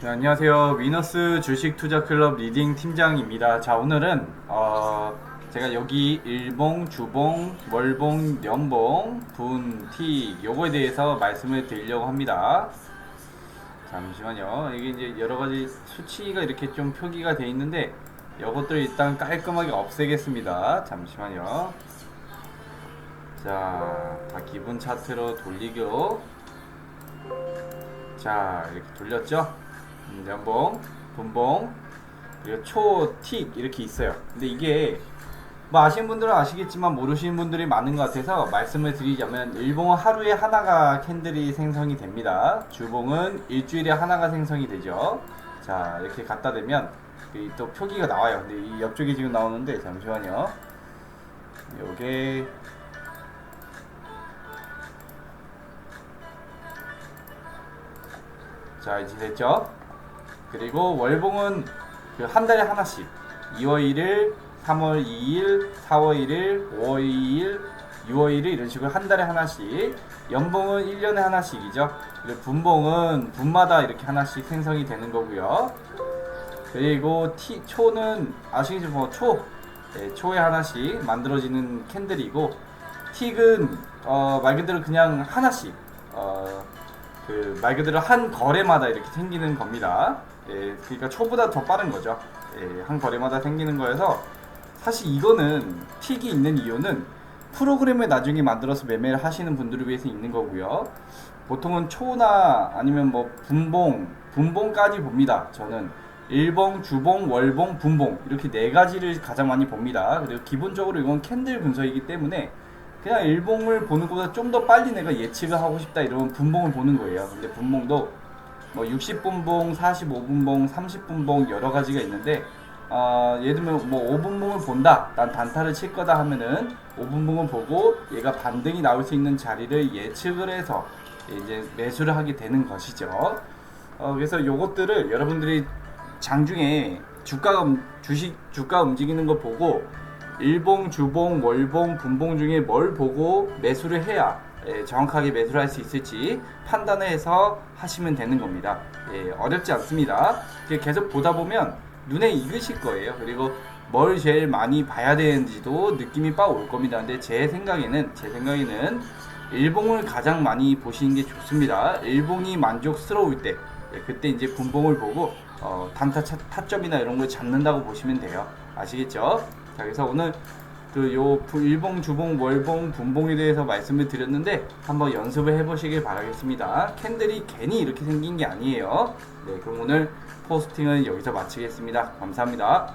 네, 안녕하세요. 위너스 주식 투자 클럽 리딩 팀장입니다. 자, 오늘은 어, 제가 여기 일봉, 주봉, 월봉, 연봉, 분, 티 요거에 대해서 말씀을 드리려고 합니다. 잠시만요. 이게 이제 여러 가지 수치가 이렇게 좀 표기가 돼 있는데 이것들 일단 깔끔하게 없애겠습니다. 잠시만요. 자, 다 기본 차트로 돌리고 자, 이렇게 돌렸죠? 음, 연봉, 분봉, 그리고 초, 틱 이렇게 있어요. 근데 이게 뭐 아시는 분들은 아시겠지만 모르시는 분들이 많은 것 같아서 말씀을 드리자면 일봉은 하루에 하나가 캔들이 생성이 됩니다. 주봉은 일주일에 하나가 생성이 되죠. 자 이렇게 갖다 대면 이또 표기가 나와요. 근데 이 옆쪽에 지금 나오는데 잠시만요. 요게 자 이제 됐죠? 그리고 월봉은 그 한 달에 하나씩 2월 1일, 3월 2일, 4월 1일, 5월 2일, 6월 1일 이런 식으로 한 달에 하나씩 연봉은 1년에 하나씩이죠. 그리고 분봉은 분마다 이렇게 하나씩 생성이 되는 거고요. 그리고 티, 초는 아시겠지만 뭐 초, 네, 초에 하나씩 만들어지는 캔들이고 틱은 어, 말 그대로 그냥 하나씩 어, 그 말 그대로 한 거래마다 이렇게 생기는 겁니다. 예, 그러니까 초보다 더 빠른 거죠. 예, 한 거래마다 생기는 거여서 사실 이거는 틱이 있는 이유는 프로그램을 나중에 만들어서 매매를 하시는 분들을 위해서 있는 거고요. 보통은 초나 아니면 뭐 분봉, 분봉까지 봅니다. 저는 일봉, 주봉, 월봉, 분봉 이렇게 네 가지를 가장 많이 봅니다. 그리고 기본적으로 이건 캔들 분석이기 때문에 그냥 일봉을 보는 것보다 좀 더 빨리 내가 예측을 하고 싶다 이러면 분봉을 보는 거예요. 근데 분봉도 뭐 60분봉, 45분봉, 30분봉 여러 가지가 있는데 어, 예를 들면 뭐 5분봉을 본다. 난 단타를 칠 거다 하면은 5분봉을 보고 얘가 반등이 나올 수 있는 자리를 예측을 해서 이제 매수를 하게 되는 것이죠. 어, 그래서 요것들을 여러분들이 장중에 주가가 움- 주식 주가 움직이는 거 보고 일봉, 주봉, 월봉, 분봉 중에 뭘 보고 매수를 해야 예, 정확하게 매수를 할 수 있을지 판단을 해서 하시면 되는 겁니다. 예, 어렵지 않습니다. 계속 보다 보면 눈에 익으실 거예요. 그리고 뭘 제일 많이 봐야 되는지도 느낌이 빡올 겁니다. 근데 제 생각에는 제 생각에는 일봉을 가장 많이 보시는 게 좋습니다. 일봉이 만족스러울 때 예, 그때 이제 분봉을 보고 어, 단타 차- 타점이나 이런 걸 잡는다고 보시면 돼요. 아시겠죠? 자, 그래서 오늘 그요 일봉, 주봉, 월봉, 분봉에 대해서 말씀을 드렸는데 한번 연습을 해보시길 바라겠습니다. 캔들이 괜히 이렇게 생긴 게 아니에요. 네, 그럼 오늘 포스팅은 여기서 마치겠습니다. 감사합니다.